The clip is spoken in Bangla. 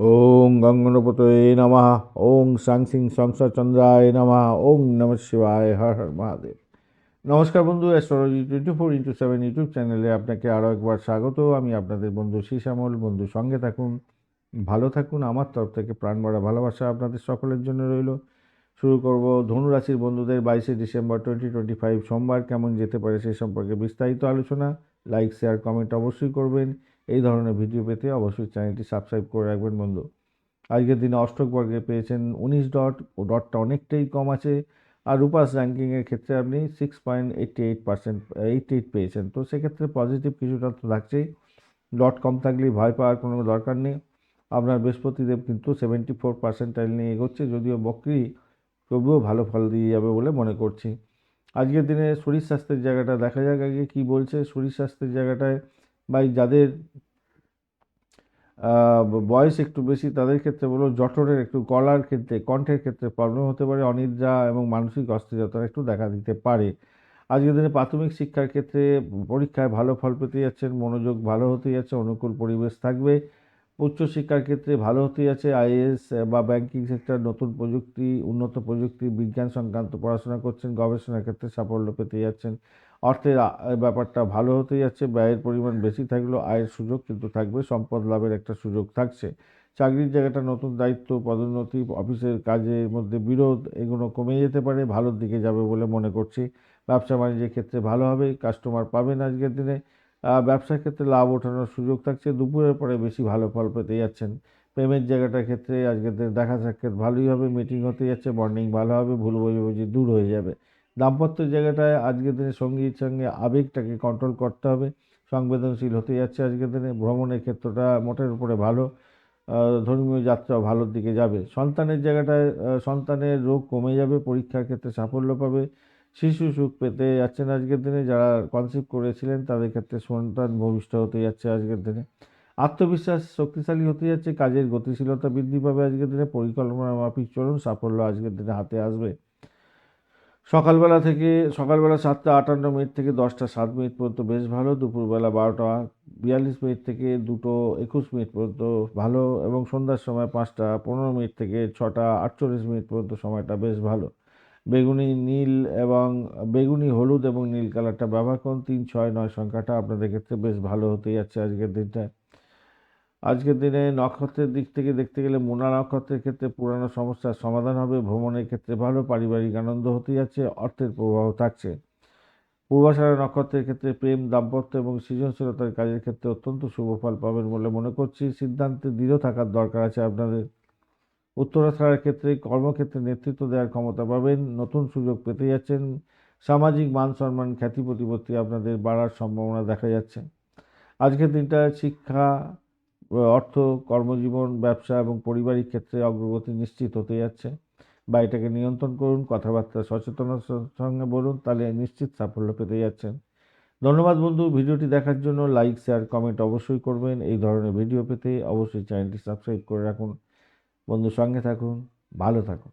ওং গঙ্গনপতয়ে নমঃ। ওং সাং সিং সংসচন্দ্রায় নমঃ। ওং নম শিবায়। হর হর মহাদেব। নমস্কার বন্ধু astrology twenty four into seven YouTube চ্যানেলে আপনাকে আরও একবার স্বাগত। আমি আপনাদের বন্ধু শ্যামল বন্ধু, সঙ্গে থাকুন। ভালো থাকুন। আমার তরফ থেকে প্রাণ ভরা ভালোবাসা আপনাদের সকলের জন্য রইল। শুরু করব ধনুরাশির বন্ধুদের বাইশে ডিসেম্বর টোয়েন্টি টোয়েন্টি ফাইভ সোমবার। কেমন যেতে পারে সেই সম্পর্কে বিস্তারিত আলোচনা? লাইক শেয়ার কমেন্ট অবশ্যই করবেন। এই ধরনের ভিডিও পেতে অবশ্যই চ্যানেলটি সাবস্ক্রাইব করে রাখবেন, বন্ধু। আজকের দিনে অষ্টক বর্গে পেয়েছেন উনিশ ডট, ও ডটটা অনেকটাই কম আছে। আর রূপাস র্যাঙ্কিংয়ের ক্ষেত্রে আপনি six point eighty eight percent eight eight পেয়েছেন। তো সেক্ষেত্রে পজিটিভ কিছুটা তো থাকছেই। ডট কম থাকলেই ভয় পাওয়ার কোনো দরকার নেই। আপনার বৃহস্পতিদেব কিন্তু সেভেন্টি ফোর পার্সেন্টাইল নিয়ে এগোচ্ছে, যদিও বকরি তবুও ভালো ফল দিয়ে যাবে বলে মনে করছি। আজকের দিনে শরীর স্বাস্থ্যের জায়গাটা দেখা যাক আগে কী বলছে। শরীর স্বাস্থ্যের জায়গাটায় বা যাদের বয়স একটু বেশি, তাদের ক্ষেত্রে বলো, জঠরের একটু গলার ক্ষেত্রে, কণ্ঠের ক্ষেত্রে প্রবলেম হতে পারে, অনিদ্রা এবং মানসিক অস্থিরতা একটু দেখা দিতে পারে। আজকের দিনে প্রাথমিক শিক্ষার ক্ষেত্রে পরীক্ষায় ভালো ফল পেতে যাচ্ছেন, মনোযোগ ভালো হতে যাচ্ছে, অনুকূল পরিবেশ থাকবে। উচ্চশিক্ষার ক্ষেত্রে ভালো হতে যাচ্ছে আইএস বা ব্যাংকিং সেক্টর, নতুন প্রযুক্তি, উন্নত প্রযুক্তি, বিজ্ঞান সংক্রান্ত পড়াশোনা করছেন, গবেষণার ক্ষেত্রে সাফল্য পেতে যাচ্ছেন। অর্থের ব্যাপারটা ভালো হতে যাচ্ছে। ব্যয়ের পরিমাণ বেশি থাকলেও আয়ের সুযোগ কিন্তু থাকবে, সম্পদ লাভের একটা সুযোগ থাকছে। চাকরির জায়গাটা নতুন দায়িত্ব, পদোন্নতি, অফিসের কাজের মধ্যে বিরোধ এগুলো কমে যেতে পারে, ভালোর দিকে যাবে বলে মনে করছি। ব্যবসা বাণিজ্যের ক্ষেত্রে ভালো হবে, কাস্টমার পাবেন আজকের দিনে। ব্যবসার ক্ষেত্রে লাভ ওঠানোর সুযোগ থাকছে। দুপুরের পরে বেশি ভালো ফল পেতে যাচ্ছেন। প্রেমের জায়গাটার ক্ষেত্রে আজকের দেখা সাক্ষাৎ ভালোই হবে মিটিং হতে যাচ্ছে বন্ডিং ভালো হবে, ভুল বোঝাবুঝি দূর হয়ে যাবে। দাম্পত্যের জায়গাটায় আজকের দিনে সঙ্গীর সঙ্গে আবেগটাকে কন্ট্রোল করতে হবে। সংবেদনশীল হতে যাচ্ছে আজকের দিনে। ভ্রমণের ক্ষেত্রটা মোটের উপরে ভালো ধর্মীয় যাত্রা ভালোর দিকে যাবে। সন্তানের জায়গাটায় সন্তানের রোগ কমে যাবে, পরীক্ষার ক্ষেত্রে সাফল্য পাবে। শিশু সুখ পেতে যাচ্ছেন আজকের দিনে, যারা কনসেপ্ট করেছিলেন তাদের ক্ষেত্রে সন্তান ভবিষ্ঠ হতে যাচ্ছে আজকের দিনে। আত্মবিশ্বাস শক্তিশালী হতে যাচ্ছে, কাজের গতিশীলতা বৃদ্ধি পাবে আজকের দিনে, পরিকল্পনা মাফিক চলুন, সাফল্য আজকের দিনে হাতে আসবে। সকালবেলা থেকে, সকালবেলা সাতটা আটান্ন মিনিট থেকে দশটা সাত মিনিট পর্যন্ত বেশ ভালো, দুপুরবেলা বারোটা বিয়াল্লিশ মিনিট থেকে দুটো একুশ মিনিট পর্যন্ত ভালো এবং সন্ধ্যার সময় পাঁচটা পনেরো মিনিট থেকে ছটা আটচল্লিশ মিনিট পর্যন্ত সময়টা বেশ ভালো। বেগুনি, নীল এবং বেগুনি, হলুদ এবং নীল কালারটা ব্যবহার করুন। তিন, ছয়, নয় সংখ্যাটা আপনাদের ক্ষেত্রে বেশ ভালো হতে যাচ্ছে আজকের দিনটায় আজকের দিনে নক্ষত্রের দিক থেকে দেখতে গেলে মোনা নক্ষত্রের ক্ষেত্রে পুরানো সমস্যার সমাধান হবে, ভ্রমণের ক্ষেত্রে ভালো, পারিবারিক আনন্দ হতে যাচ্ছে, অর্থের প্রবাহ থাকছে। পূর্বাষাঢ়া নক্ষত্রের ক্ষেত্রে প্রেম, দাম্পত্য এবং সৃজনশীলতার কাজের ক্ষেত্রে অত্যন্ত শুভ ফল পাবেন বলে মনে করছি। সিদ্ধান্তে দৃঢ় থাকার দরকার আছে আপনাদের। উত্তরাষাঢ়ার ক্ষেত্রে কর্মক্ষেত্রে নেতৃত্ব দেওয়ার ক্ষমতা পাবেন। নতুন সুযোগ পেতে যাচ্ছেন। সামাজিক মান সম্মান খ্যাতি প্রতিপত্তি আপনাদের বাড়ার সম্ভাবনা দেখা যাচ্ছে। আজকের দিনটা শিক্ষা, অর্থ, কর্মজীবন, ব্যবসা এবং পারিবারিক ক্ষেত্রে অগ্রগতি নিশ্চিত হতে যাচ্ছে। বা এটাকে নিয়ন্ত্রণ করুন, কথাবার্তা সচেতনতার সঙ্গে বলুন, তাহলে নিশ্চিত সাফল্য পেতে যাচ্ছেন। ধন্যবাদ বন্ধু, ভিডিওটি দেখার জন্য লাইক, শেয়ার, কমেন্ট অবশ্যই করবেন। এই ধরনের ভিডিও পেতে অবশ্যই চ্যানেলটি সাবস্ক্রাইব করে রাখুন। বন্ধু সঙ্গে থাকুন ভালো থাকুন।